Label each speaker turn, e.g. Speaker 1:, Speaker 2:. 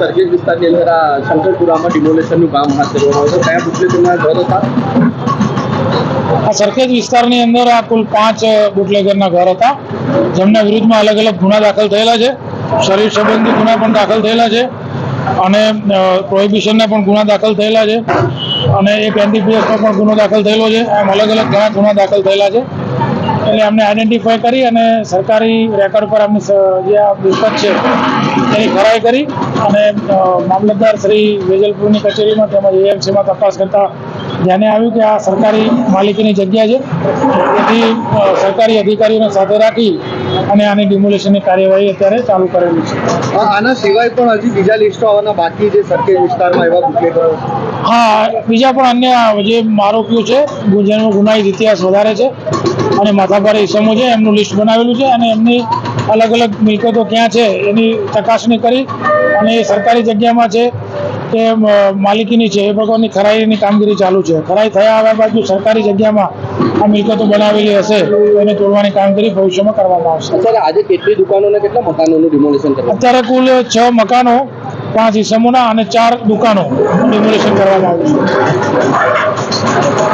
Speaker 1: સરખેજ વિસ્તારની અંદર આ શંકરપુરામાં ડિમોલેશનનું કામ હાથ ધરવામાં આવ્યું કયા બુટલેગરના ઘર હતા?
Speaker 2: આ સરખેજ વિસ્તારની અંદર આ કુલ પાંચ બુટલેગરના ઘર હતા. જેમના વિરુદ્ધમાં અલગ અલગ ગુના દાખલ થયેલા છે. શરીર સંબંધી ગુના પણ દાખલ થયેલા છે. અને પ્રોહિબિશનના પણ ગુના દાખલ થયેલા છે. અને એક એનડીપીએસનો પણ ગુનો દાખલ થયેલો છે. એમ અલગ અલગ ઘણા ગુના દાખલ થયેલા છે. એટલે અમને આઈડેન્ટિફાય કરી અને સરકારી રેકોર્ડ પર અમને જે આ મિલકત છે તેની ખરાઈ કરી અને મામલતદાર શ્રી વેજલપુરની કચેરીમાં તેમજ એએમસીમાં તપાસ કરતા ધ્યાને આવ્યું કે આ સરકારી માલિકીની જગ્યા છે. તેથી સરકારી અધિકારીઓને સાથે રાખી અને આની ડિમોલેશનની કાર્યવાહી અત્યારે ચાલુ કરેલી છે.
Speaker 1: આના સિવાય પણ હજી બીજા લિસ્ટો આવવાના બાકી છે સરખેજ વિસ્તારમાં એવા બુટલેગરો
Speaker 2: હા બીજા પણ અન્ય જે આરોપીઓ છે જેનો ગુનાહિત ઇતિહાસ વધારે છે. અને માથાભારે ઇસમો છે એમનું લિસ્ટ બનાવેલું છે અને એમની અલગ અલગ મિલકતો ક્યાં છે એની ચકાસણી કરી અને એ સરકારી જગ્યામાં છે કે માલિકીની છે એ પ્રકારની ખરાઈની કામગીરી ચાલુ છે. ખરાઈ થયા આવ્યા બાદ સરકારી જગ્યામાં આ મિલકતો બનાવેલી હશે એને તોડવાની કામગીરી ભવિષ્યમાં કરવામાં આવશે.
Speaker 1: અત્યારે આજે કેટલી દુકાનો કેટલા મકાનોનું ડિમોલિશન કરવામાં
Speaker 2: અત્યારે કુલ છ મકાનો પાંચ ઇસમોના અને ચાર દુકાનો ડિમોલિશન કરવામાં આવ્યું છે.